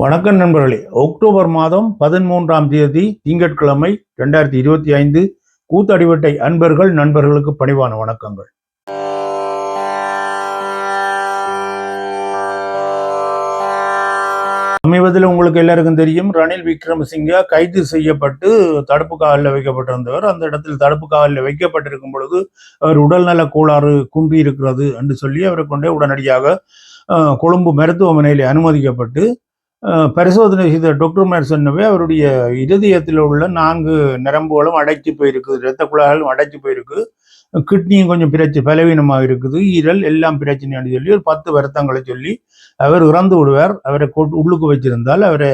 வணக்கம் நண்பர்களே. அக்டோபர் மாதம் பதிமூன்றாம் தேதி திங்கட்கிழமை ரெண்டாயிரத்தி இருபத்தி ஐந்து கூத்தடிவட்டை அன்பர்கள் நண்பர்களுக்கு பணிவான வணக்கங்கள். சமீபத்தில் உங்களுக்கு எல்லாருக்கும் தெரியும் ரணில் விக்ரமசிங்க கைது செய்யப்பட்டு தடுப்பு காவலில் வைக்கப்பட்டிருந்தவர். அந்த இடத்தில் தடுப்பு காவலில் வைக்கப்பட்டிருக்கும் பொழுது அவர் உடல்நல கோளாறு குன்றி இருக்கிறது என்று சொல்லி அவரை கொண்டே உடனடியாக கொழும்பு மருத்துவமனையில் அனுமதிக்கப்பட்டு பரிசோதனை செய்த டாக்டர்மார் சொன்னவே அவருடைய இருதயத்தில் உள்ள நான்கு நரம்புகளும் அடைச்சி போயிருக்குது இரத்த குழாய்களும் அடைச்சி போயிருக்கு. கிட்னியும் கொஞ்சம் பிரச்சனை பலவீனமாக இருக்குது. ஈரல் எல்லாம் பிரச்சனைன்னு சொல்லி ஒரு பத்து வருத்தங்களை சொல்லி அவர் இறந்து விடுவார். அவரை உள்ளுக்கு வச்சிருந்தால் அவரை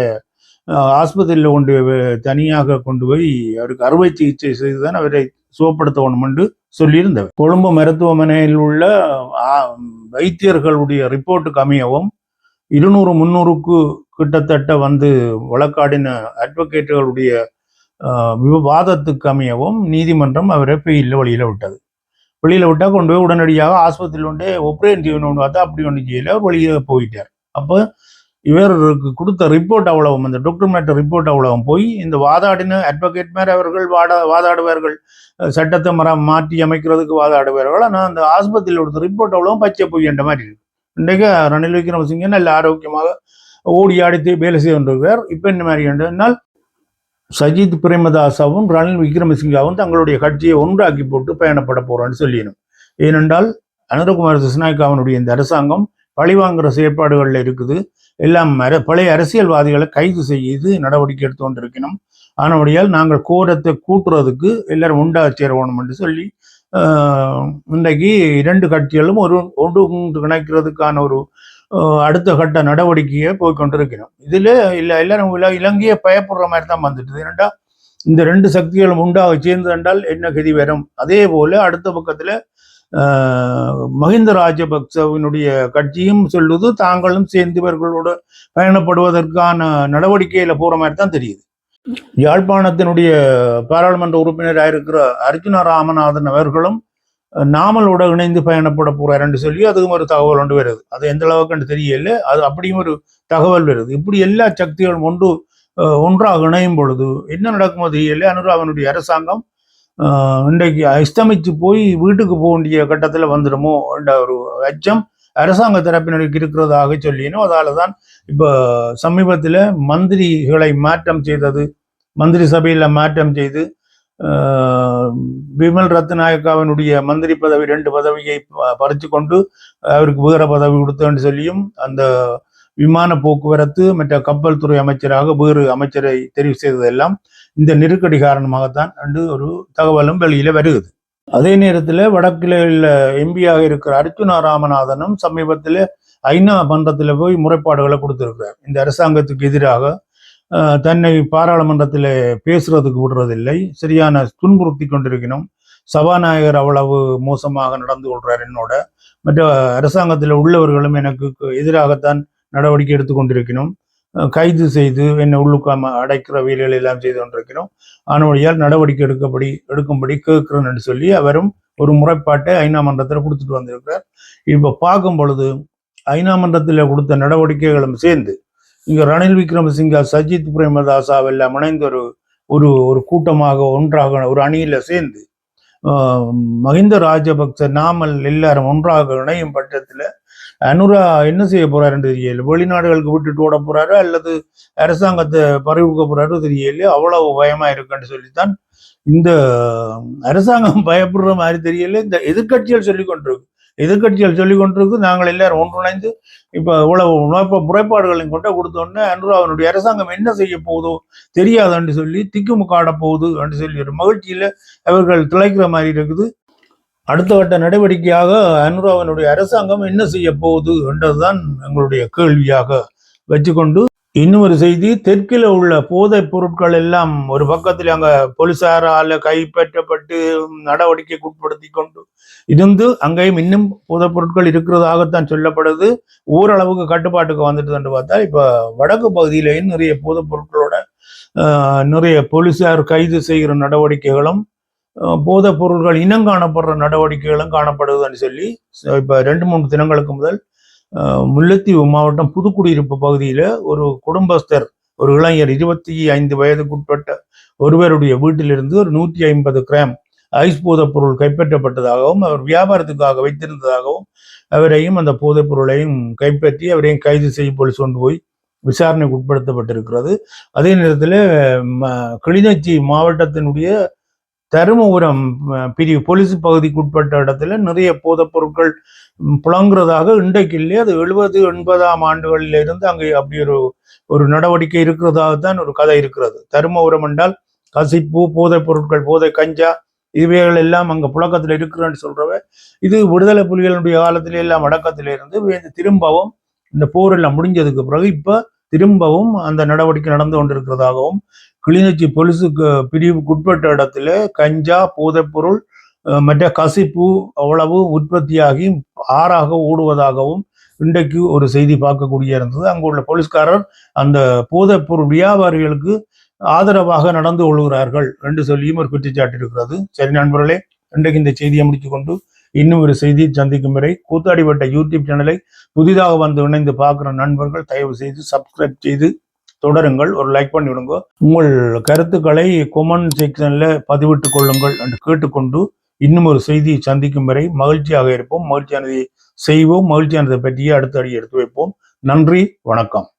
ஆஸ்பத்திரியில் கொண்டு தனியாக கொண்டு போய் அவருக்கு அறுவை சிகிச்சை செய்துதான் அவரை சுகப்படுத்தணும் என்று சொல்லியிருந்தவர். கொழும்பு மருத்துவமனையில் உள்ள வைத்தியர்களுடைய ரிப்போர்ட்டுக்கு அமையவும் இருநூறு முந்நூறுக்கு கிட்டத்தட்ட வந்து வழக்காடின அட்வொகேட்டுகளுடைய விவாதத்துக்கு அமையவும் நீதிமன்றம் அவரை பெயில் வழியில் விட்டது. வெளியில் விட்டா கொண்டு போய் உடனடியாக ஆஸ்பத்திரியில் கொண்டு ஒப்ரேன் செய்யணும்னு பார்த்தா அப்படி ஒன்று செய்யல வெளியே போயிட்டார். அப்போ இவருக்கு கொடுத்த ரிப்போர்ட் அவ்வளவும் அந்த டாக்டர் மேட்டர் ரிப்போர்ட் அவ்வளவும் போய் இந்த வாதாடின அட்வொகேட் மேர் அவர்கள் வாடா வாதாடுவார்கள் சட்டத்தை மர மாற்றி அமைக்கிறதுக்கு வாதாடுவார்கள் ஆனால் அந்த ஆஸ்பத்திரியில் கொடுத்த ரிப்போர்ட் அவ்வளவும் பச்சை போய் என்ற மாதிரி இருக்கு. இன்றைக்கு ரணில் விக்ரமசிங்க நல்ல ஆரோக்கியமாக ஓடி ஆடித்து வேலை செய்து கொண்டிருக்கிறார். இப்போ இந்த மாதிரி என்றால் சஜித் பிரேமதாசாவும் ரணில் விக்ரமசிங்காவும் தங்களுடைய கட்சியை ஒன்றாக்கி போட்டு பயணப்பட போறோம்னு சொல்லிடணும் ஏனென்றால் அனந்தகுமார் சிஸ்நாயக்காவனுடைய இந்த அரசாங்கம் பழிவாங்குற செயற்பாடுகளில் இருக்குது. எல்லாம் பழைய அரசியல்வாதிகளை கைது செய்து நடவடிக்கை எடுத்து கொண்டிருக்கணும். ஆனபடியால் நாங்கள் கோரத்தை கூட்டுறதுக்கு எல்லாரும் உண்டா சேரணும் என்று சொல்லி ஆஹ், இன்றைக்கு இரண்டு கட்சிகளும் ஒரு ஒன்று இணைக்கிறதுக்கான ஒரு அடுத்த கட்ட நடவடிக்கையை போய் இதில் இதுல இல்ல எல்லாரும் இலங்கையை பயப்படுற மாதிரி தான் வந்துட்டு ஏனென்றா இந்த ரெண்டு சக்திகளும் உண்டாக சேர்ந்து என்றால் என்ன கதி வரும்? அதே போல அடுத்த பக்கத்துல ஆஹ், மஹிந்த ராஜபக்சவினுடைய கட்சியும் சொல்லுது தாங்களும் சேர்ந்து இவர்களோடு பயணப்படுவதற்கான நடவடிக்கையில் போகிற மாதிரி தான் தெரியுது. யாழ்ப்பாணத்தினுடைய பாராளுமன்ற உறுப்பினராக இருக்கிற அர்ஜுன ராமநாதன் அவர்களும் நாமலோட இணைந்து பயணப்பட போறாருன்னு சொல்லி அதுக்கும் ஒரு தகவல் ஒன்று வருது. அது எந்த அளவுக்கு தெரியல. அது அப்படியும் ஒரு தகவல் வருது. இப்படி எல்லா சக்திகளும் ஒன்று ஒன்றாக இணையும் பொழுது என்ன நடக்குமோ தெரியல. அனுராவனுடைய அரசாங்கம் இன்றைக்கு அஸ்தமிச்சு போய் வீட்டுக்கு போக வேண்டிய கட்டத்தில் வந்துடுமோ என்ற ஒரு அச்சம் அரசாங்க தரப்பினருக்கு இருக்கிறதாக சொல்லினோம். அதால தான் இப்போ சமீபத்தில் மந்திரிகளை மாற்றம் செய்தது மந்திரி சபையில் மாற்றம் செய்து விமல் ரத்நாயக்காவினுடைய மந்திரி பதவி ரெண்டு பதவியை ப- பறித்து கொண்டு அவருக்கு வேற பதவி கொடுத்தேன்னு சொல்லியும் அந்த விமான போக்குவரத்து மற்ற கப்பல் துறை அமைச்சராக வேறு அமைச்சரை தெரிவு செய்ததெல்லாம் இந்த நெருக்கடி காரணமாகத்தான் என்று ஒரு தகவலும் வெளியில வருகிறது. அதே நேரத்தில் வடக்கில் எம்பியாக இருக்கிற அர்ச்சுனா ராமநாதனும் சமீபத்தில் ஐநா மன்றத்தில் போய் முறைப்பாடுகளை கொடுத்திருக்கிறார். இந்த அரசாங்கத்துக்கு எதிராக தன்னை பாராளுமன்றத்தில் பேசுறதுக்கு விடுறதில்லை. சரியான துன்புறுத்தி கொண்டிருக்கணும். சபாநாயகர் அவ்வளவு மோசமாக நடந்து கொள்றார் என்னோட. மற்ற அரசாங்கத்தில் உள்ளவர்களும் எனக்கு எதிராகத்தான் நடவடிக்கை எடுத்து கொண்டிருக்கணும். கைது செய்து என்னை உள்ளுக்காம அடைக்கிற வேலைகள் எல்லாம் செய்து கொண்டிருக்கிறோம் ஆனவழியால் நடவடிக்கை எடுக்கப்படி எடுக்கும்படி கேட்கிறேன்னு சொல்லி அவரும் ஒரு முறைப்பாட்டை ஐநா மன்றத்தில் கொடுத்துட்டு வந்திருக்கிறார். இப்போ பார்க்கும் பொழுது ஐநா மன்றத்தில் கொடுத்த நடவடிக்கைகளும் சேர்ந்து இங்க ரணில் விக்ரமசிங்கா சஜித் பிரேமதாசா எல்லாம் இணைந்து ஒரு ஒரு ஒரு கூட்டமாக ஒன்றாக ஒரு அணியில சேர்ந்து ஆஹ், மஹிந்த ராஜபக்ச நாமல் எல்லாரும் ஒன்றாக இணையும் பட்சத்தில் அனுரா என்ன செய்ய போறாருன்னு தெரியல வெளிநாடுகளுக்கு விட்டுட்டு ஓட போறாரு அல்லது அரசாங்கத்தை பறிவுக்க போறாரு தெரியல அவ்வளவு பயமா இருக்குன்னு சொல்லித்தான் இந்த அரசாங்கம் பயப்படுற மாதிரி தெரியல இந்த எதிர்க்கட்சிகள் சொல்லி கொண்டிருக்கு. எதிர்க்கட்சிகள் சொல்லிக் கொண்டிருக்கு நாங்கள் எல்லாரும் ஒன்றிணைந்து இப்போ இவ்வளவு உணர்ப்ப முறைப்பாடுகளையும் கொண்டு அன்று அனுராவனுடைய அரசாங்கம் என்ன செய்ய போகுதோ தெரியாதுன்னு சொல்லி திக்குமுக்காட போகுது என்று சொல்லி ஒரு மகிழ்ச்சியில அவர்கள் திளைக்கிற மாதிரி இருக்குது. அடுத்த கட்ட நடவடிக்கையாக அனுராவனுடைய அரசாங்கம் என்ன செய்ய போகுது என்றதுதான் எங்களுடைய கேள்வியாக வச்சுக்கொண்டு இன்னும் ஒரு செய்தி தெற்கில் உள்ள போதைப் பொருட்கள் எல்லாம் ஒரு பக்கத்தில் அங்க போலீசாரால கைப்பற்றப்பட்டு நடவடிக்கைக்கு உட்படுத்தி கொண்டு இருந்து அங்கேயும் இன்னும் போதைப் பொருட்கள் இருக்கிறதாகத்தான் சொல்லப்படுது. ஓரளவுக்கு கட்டுப்பாட்டுக்கு வந்துட்டு என்று பார்த்தா இப்ப வடக்கு பகுதியிலேயும் நிறைய போதைப் பொருட்களோட நிறைய போலீசார் கைது செய்கிற நடவடிக்கைகளும் போதைப் பொருட்கள் இனம் காணப்படுற நடவடிக்கைகளும் காணப்படுதுன்னு சொல்லி இப்ப ரெண்டு மூணு தினங்களுக்கு முதல் முல்லைத்தீவு மாவட்டம் புதுக்குடியிருப்பு பகுதியில் ஒரு குடும்பஸ்தர் ஒரு இளைஞர் இருபத்தி ஐந்து வயதுக்குட்பட்ட ஒருவருடைய வீட்டிலிருந்து ஒரு நூற்றி ஐம்பது கிராம் ஐஸ் போதைப் பொருள் கைப்பற்றப்பட்டதாகவும் அவர் வியாபாரத்துக்காக வைத்திருந்ததாகவும் அவரையும் அந்த போதைப் பொருளையும் கைப்பற்றி அவரையும் கைது செய்ய போலீஸ் கொண்டு போய் விசாரணைக்கு உட்படுத்தப்பட்டிருக்கிறது. அதே நேரத்தில் கிளிநொச்சி மாவட்டத்தினுடைய தருமபுரம் பிரிவு போலீஸ் பகுதிக்கு உட்பட்ட இடத்துல நிறைய போதைப் பொருட்கள் புழங்குறதாக இன்றைக்கு இல்லையே அது எழுபது எண்பதாம் ஆண்டுகளில் இருந்து அங்கே அப்படி ஒரு ஒரு நடவடிக்கை இருக்கிறதாகத்தான் ஒரு கதை இருக்கிறது. தருமபுரம் என்றால் கசிப்பு போதைப் பொருட்கள் போதை கஞ்சா இவைகள் எல்லாம் அங்கே புழக்கத்தில் இருக்கிறேன்னு சொல்றவ இது விடுதலை புலிகளுடைய காலத்திலே எல்லாம் அடக்கத்தில இருந்து திரும்பவும் இந்த போர் எல்லாம் முடிஞ்சதுக்கு பிறகு இப்போ திரும்பவும் அந்த நடவடிக்கை நடந்து கொண்டிருக்கிறதாகவும் கிளிநொச்சி பொலிசுக்கு பிரிவுக்கு உட்பட்ட இடத்துல கஞ்சா போதைப்பொருள் மற்ற கசிப்பு அவ்வளவு உற்பத்தியாகி ஆறாக ஓடுவதாகவும் இன்றைக்கு ஒரு செய்தி பார்க்கக்கூடிய இருந்தது. அங்கு உள்ள போலீஸ்காரர் அந்த போதைப்பொருள் வியாபாரிகளுக்கு ஆதரவாக நடந்து கொள்கிறார்கள் என்று சொல்லியும் ஒரு குற்றச்சாட்டு இருக்கிறது சரி நண்பர்களே இன்றைக்கு இந்த செய்தியை முடித்துக்கொண்டு இன்னும் ஒரு செய்தி சந்திக்கும் வரை கூத்தாடிப்பட்ட யூடியூப் சேனலை புதிதாக வந்து இணைந்து பார்க்குற நண்பர்கள் தயவு செய்து சப்ஸ்கிரைப் செய்து தொடருங்கள். ஒரு லைக் பண்ணி விடுங்க. உங்கள் கருத்துக்களை கொமெண்ட் செக்ஷனில் பதிவிட்டுக் கொள்ளுங்கள் என்று கேட்டுக்கொண்டு இன்னும் ஒரு செய்தியை சந்திக்கும் வரை மகிழ்ச்சியாக இருப்போம். மகிழ்ச்சியானதை செய்வோம். மகிழ்ச்சியானதை பற்றியே அடுத்த அடி எடுத்து வைப்போம். நன்றி. வணக்கம்.